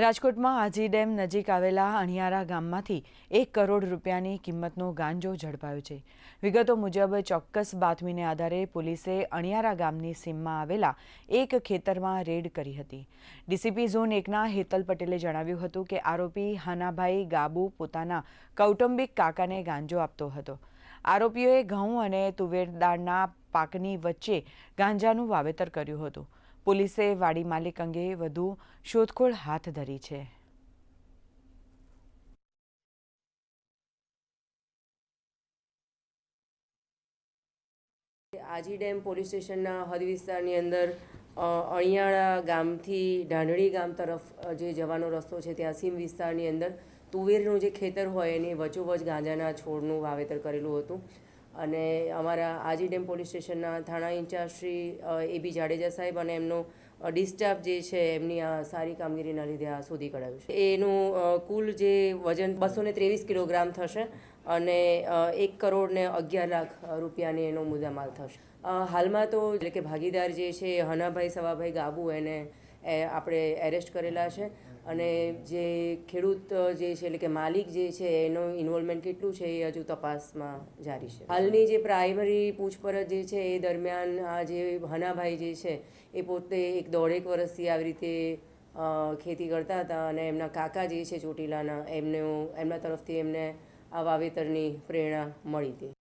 રાજકોટમાં આજી ડેમ નજીક આવેલા અણિયારા ગામમાંથી એક કરોડ રૂપિયાની કિંમતનો ગાંજો ઝડપાયો છે. વિગતો મુજબ ચોક્કસ બાતમીને આધારે પોલીસે અણિયારા ગામની સીમમાં આવેલા એક ખેતરમાં રેડ કરી હતી. ડીસીપી ઝોન એકના હેતલ પટેલે જણાવ્યું હતું કે આરોપી હાનાભાઈ ગાબુ પોતાના કૌટુંબિક કાકાને ગાંજો આપતો હતો. આરોપીઓએ ઘઉં અને તુવેર દાળના પાકની વચ્ચે ગાંજાનું વાવેતર કર્યું હતું. પોલીસે વાડી માલિક અંગે વધુ શોધખોળ હાથ ધરી છે. આજી ડેમ પોલીસ સ્ટેશનના હદ વિસ્તારની અંદર અણિયાળા ગામથી ઢાંઢળી ગામ તરફ જે જવાનો રસ્તો છે ત્યાં સીમ વિસ્તારની અંદર તુવેરનું જે ખેતર હોય એની વચોવચ ગાંજાના છોડનું વાવેતર કરેલું હતું. અને અમારા આજી ડેમ પોલીસ સ્ટેશનના થાણા in charge Shri A B Jadeja સાહેબ અને એમનો ડિસ્ટાફ જે છે એમની આ સારી કામગીરીના લીધે આ શોધી કઢાયું છે. એનું કુલ જે વજન બસો ને ત્રેવીસ કિલોગ્રામ થશે અને એક કરોડ ને અગિયાર લાખ રૂપિયાની એનો મુદ્દામાલ થશે. હાલમાં તો એટલે કે ભાગીદાર જે છે હનાભાઈ, સવાભાઈ ગાબુ એને આપણે એરેસ્ટ કરેલા છે. અને જે ખેડૂત જે છે, એટલે કે માલિક જે છે, એનું ઇન્વોલ્વમેન્ટ કેટલું છે એ હજુ તપાસમાં જારી છે. હાલની જે પ્રાઇમરી પૂછપરછ જે છે, એ દરમિયાન આ જે હનાભાઈ જે છે, એ પોતે એક દોઢેક વર્ષથી આવી રીતે ખેતી કરતા હતા અને એમના કાકા જે છે ચોટીલાના, એમને, એમના તરફથી એમને આ વાવેતરની પ્રેરણા મળી હતી.